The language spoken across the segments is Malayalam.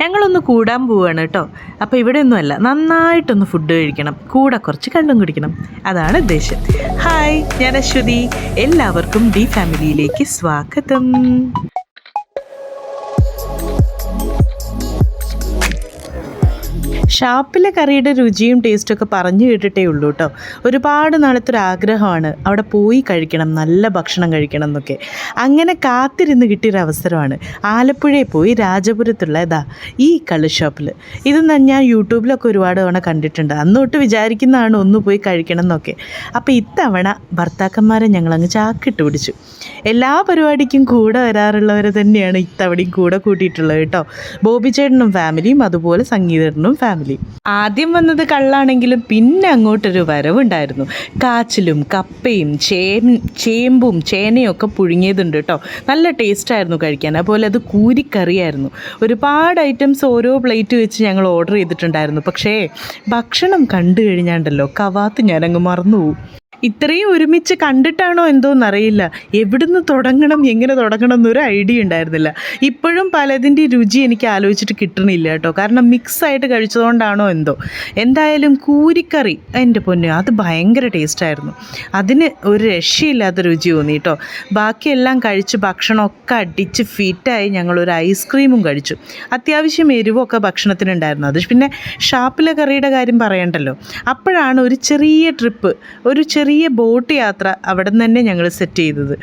ഞങ്ങളൊന്ന് കൂടാൻ പോവുകയാണ് കേട്ടോ. അപ്പോൾ ഇവിടെ ഒന്നുമല്ല നന്നായിട്ടൊന്ന് ഫുഡ് കഴിക്കണം. കൂടെ കുറച്ച് കള്ളും കുടിക്കണം. അതാണ് ഉദ്ദേശം. ഹായ് ഞാൻ അശ്വതി. എല്ലാവർക്കും ഡി ഫാമിലിയിലേക്ക് സ്വാഗതം. ഷാപ്പിലെ കറിയുടെ രുചിയും ടേസ്റ്റും ഒക്കെ പറഞ്ഞു കേട്ടിട്ടേ ഉള്ളൂ കേട്ടോ ഒരുപാട് നാളത്തെ ഒരു ആഗ്രഹമാണ് അവിടെ പോയി കഴിക്കണം നല്ല ഭക്ഷണം കഴിക്കണം എന്നൊക്കെ. അങ്ങനെ കാത്തിരുന്ന് കിട്ടിയൊരു അവസരമാണ് ആലപ്പുഴയിൽ പോയി രാജപുരത്തുള്ള ഇതാ ഈ കള്ള് ഷോപ്പിൽ ഇത് ഞാൻ യൂട്യൂബിലൊക്കെ ഒരുപാട് തവണ കണ്ടിട്ടുണ്ട്. അന്ന് തൊട്ട് വിചാരിക്കുന്നതാണ് ഒന്ന് പോയി കഴിക്കണം എന്നൊക്കെ. അപ്പോൾ ഇത്തവണ ഭർത്താക്കന്മാരെ ഞങ്ങളങ്ങ് ചാക്കിട്ട് പിടിച്ചു. എല്ലാ പരിപാടിക്കും കൂടെ വരാറുള്ളവർ തന്നെയാണ് ഇത്തവണയും കൂടെ കൂട്ടിയിട്ടുള്ളത് കേട്ടോ ബോബി ചേട്ടനും ഫാമിലിയും അതുപോലെ സംഗീതനും ഫാമിലിയും ആദ്യം വന്നത് കള്ളാണെങ്കിലും പിന്നെ അങ്ങോട്ടൊരു വരവുണ്ടായിരുന്നു. കാച്ചിലും കപ്പയും ചേ ചേമ്പും ചേനയും ഒക്കെ പുഴുങ്ങിയതുണ്ട് കേട്ടോ. നല്ല ടേസ്റ്റായിരുന്നു കഴിക്കാൻ. അതുപോലെ അത് കൂരിക്കറിയായിരുന്നു. ഒരുപാട് ഐറ്റംസ് ഓരോ പ്ലേറ്റ് വെച്ച് ഞങ്ങൾ ഓർഡർ ചെയ്തിട്ടുണ്ടായിരുന്നു. പക്ഷേ ഭക്ഷണം കണ്ടു കഴിഞ്ഞാണ്ടല്ലോ കവാത്ത് ഞാനങ്ങ് മറന്നുപോകും. ഇത്രയും ഒരുമിച്ച് കണ്ടിട്ടാണോ എന്തോന്നറിയില്ല. എവിടുന്ന് തുടങ്ങണം എങ്ങനെ തുടങ്ങണം എന്നൊരു ഐഡിയ ഉണ്ടായിരുന്നില്ല. ഇപ്പോഴും പലതിന്റെ രുചി എനിക്ക് ആലോചിച്ചിട്ട് കിട്ടണില്ല കേട്ടോ. കാരണം മിക്സ് ആയിട്ട് കഴിച്ചതുകൊണ്ടാണോ എന്തോ. എന്തായാലും കൂരിക്കറി എന്റെ പൊന്നു അത് ഭയങ്കര ടേസ്റ്റായിരുന്നു. അതിന് ഒരു രക്ഷയില്ലാത്ത രുചി തോന്നി കേട്ടോ. ബാക്കിയെല്ലാം കഴിച്ച് ഭക്ഷണമൊക്കെ അടിച്ച് ഫിറ്റായി ഞങ്ങളൊരു ഐസ്ക്രീമും കഴിച്ചു. അത്യാവശ്യം എരിവൊക്കെ ഭക്ഷണത്തിനുണ്ടായിരുന്നു. അത് പിന്നെ ഷാപ്പിലെ കറിയുടെ കാര്യം പറയണ്ടല്ലോ. അപ്പോഴാണ് ഒരു ചെറിയ ട്രിപ്പ് ഒരു ചെറിയ ബോട്ട് യാത്ര അവിടെ നിന്ന് തന്നെ ഞങ്ങൾ സെറ്റ് ചെയ്തത്.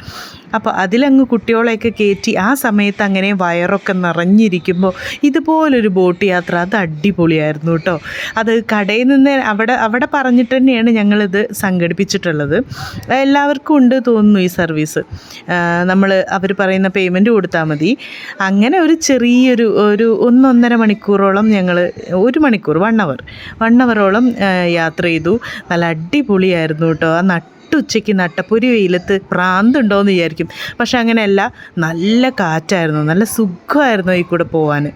അപ്പോൾ അതിലങ്ങ് കുട്ടികളെയൊക്കെ കയറ്റി ആ സമയത്ത് അങ്ങനെ വയറൊക്കെ നിറഞ്ഞിരിക്കുമ്പോൾ ഇതുപോലൊരു ബോട്ട് യാത്ര അത് അടിപൊളിയായിരുന്നു കേട്ടോ. അത് കടയിൽ നിന്ന് അവിടെ അവിടെ പറഞ്ഞിട്ട് തന്നെയാണ് ഞങ്ങളിത് സംഘടിപ്പിച്ചിട്ടുള്ളത്. എല്ലാവർക്കും ഉണ്ട് തോന്നുന്നു ഈ സർവീസ്. നമ്മൾ അവർ പറയുന്ന പേയ്മെന്റ് കൊടുത്താൽ മതി. അങ്ങനെ ഒരു ചെറിയൊരു ഒരു ഒന്നൊന്നര മണിക്കൂറോളം ഞങ്ങൾ ഒരു മണിക്കൂർ വൺ അവർ വൺ അവറോളം യാത്ര ചെയ്തു. നല്ല അടിപൊളിയായിരുന്നു കേട്ടോ. ആ നട്ടുച്ചയ്ക്ക് നട്ടപ്പൊരി വെയിലത്ത് പ്രാന്തുണ്ടോയെന്ന് വിചാരിക്കും. പക്ഷെ അങ്ങനെയല്ല നല്ല കാറ്റായിരുന്നു. നല്ല സുഖമായിരുന്നു ഈ കൂടെ പോകാൻ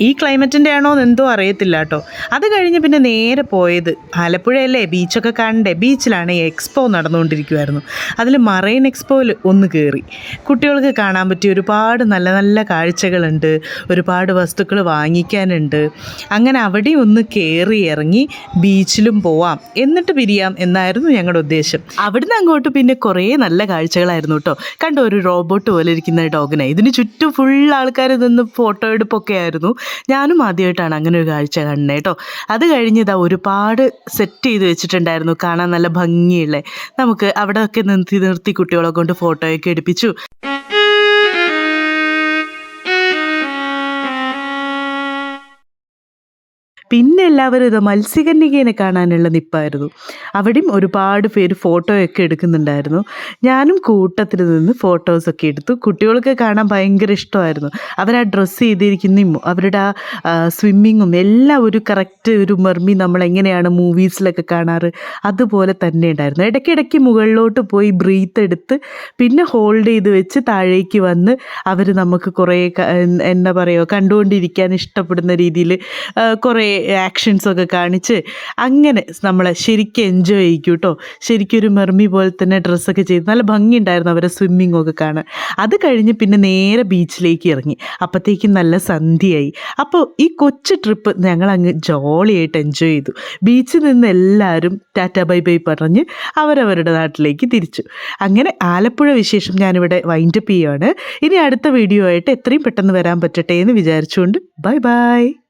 ഈ ക്ലൈമറ്റിന്റെ ആണോ എന്തോ അറിയത്തില്ല കേട്ടോ. അത് കഴിഞ്ഞ് പിന്നെ നേരെ പോയത് ആലപ്പുഴയല്ലേ? ബീച്ചൊക്കെ കണ്ടേ. ബീച്ചിലാണ് എക്സ്പോ നടന്നുകൊണ്ടിരിക്കുമായിരുന്നു അതിൽ മറൈൻ എക്സ്പോയിൽ ഒന്ന് കയറി കുട്ടികൾക്ക് കാണാൻ പറ്റിയ ഒരുപാട് നല്ല നല്ല കാഴ്ചകളുണ്ട്. ഒരുപാട് വസ്തുക്കൾ വാങ്ങിക്കാനുണ്ട്. അങ്ങനെ അവിടെ ഒന്ന് കയറി ഇറങ്ങി ബീച്ചിലും പോവാം. എന്നിട്ട് പിരിയാം എന്നായിരുന്നു ഞങ്ങളുടെ ഉദ്ദേശം. അവിടുന്ന് അങ്ങോട്ട് പിന്നെ കുറേ നല്ല കാഴ്ചകളായിരുന്നു കേട്ടോ. കണ്ടോ ഒരു റോബോട്ട് പോലെ ഇരിക്കുന്ന ഡോഗിനെ ഇതിന് ചുറ്റും ഫുൾ ആൾക്കാർ നിന്ന് ഫോട്ടോ എടുപ്പൊക്കെ ആയിരുന്നു. ഞാനും ആദ്യമായിട്ടാണ് അങ്ങനെ ഒരു കാഴ്ച കാണുന്നത് കേട്ടോ. അത് കഴിഞ്ഞതാ ഒരുപാട് സെറ്റ് ചെയ്ത് വെച്ചിട്ടുണ്ടായിരുന്നു. കാണാൻ നല്ല ഭംഗിയുള്ള. നമുക്ക് അവിടെ ഒക്കെ നിർത്തി നിർത്തി കുട്ടികളെ കൊണ്ട് ഫോട്ടോയൊക്കെ എടുപ്പിച്ചു. പിന്നെ എല്ലാവരും ഇത് മത്സ്യകന്യകേനെ കാണാനുള്ള നിപ്പായിരുന്നു. അവിടെയും ഒരുപാട് പേര് ഫോട്ടോയൊക്കെ എടുക്കുന്നുണ്ടായിരുന്നു. ഞാനും കൂട്ടത്തിൽ നിന്ന് ഫോട്ടോസൊക്കെ എടുത്തു. കുട്ടികൾക്ക് കാണാൻ ഭയങ്കര ഇഷ്ടമായിരുന്നു. അവർ ആ ഡ്രസ്സ് ചെയ്തിരിക്കുന്നതും അവരുടെ ആ സ്വിമ്മിങ്ങും എല്ലാം ഒരു കറക്റ്റ് ഒരു മെർമി നമ്മൾ എങ്ങനെയാണ് മൂവീസിലൊക്കെ കാണാറ് അതുപോലെ തന്നെ ഉണ്ടായിരുന്നു. ഇടയ്ക്കിടയ്ക്ക് മുകളിലോട്ട് പോയി ബ്രീത്ത് എടുത്ത് പിന്നെ ഹോൾഡ് ചെയ്ത് വെച്ച് താഴേക്ക് വന്ന് അവർ നമുക്ക് കുറേ എന്താ പറയുക കണ്ടുകൊണ്ടിരിക്കാൻ ഇഷ്ടപ്പെടുന്ന രീതിയിൽ കുറേ ആക്ഷൻസ് ഒക്കെ കാണിച്ച് അങ്ങനെ നമ്മൾ ശരിക്കും എൻജോയ് ചെയ്യിക്കും കേട്ടോ ശരിക്കും ഒരു മെർമി പോലെ തന്നെ ഡ്രസ്സൊക്കെ ചെയ്ത് നല്ല ഭംഗിയുണ്ടായിരുന്നു അവരെ സ്വിമ്മിങ് ഒക്കെ കാണാൻ. അത് കഴിഞ്ഞ് പിന്നെ നേരെ ബീച്ചിലേക്ക് ഇറങ്ങി. അപ്പോഴത്തേക്കും നല്ല സന്ധ്യയായി. അപ്പോൾ ഈ കൊച്ചു ട്രിപ്പ് ഞങ്ങൾ അങ്ങ് ജോളിയായിട്ട് എൻജോയ് ചെയ്തു. ബീച്ചിൽ നിന്ന് എല്ലാവരും ടാറ്റ ബൈ ബൈ പറഞ്ഞ് അവരവരുടെ നാട്ടിലേക്ക് തിരിച്ചു. അങ്ങനെ ആലപ്പുഴ വിശേഷം ഞാനിവിടെ വൈൻഡപ്പ് ചെയ്യുകയാണ് ഇനി അടുത്ത വീഡിയോ ആയിട്ട് എത്രയും പെട്ടെന്ന് വരാൻ പറ്റട്ടെ എന്ന് വിചാരിച്ചുകൊണ്ട് ബൈ ബൈ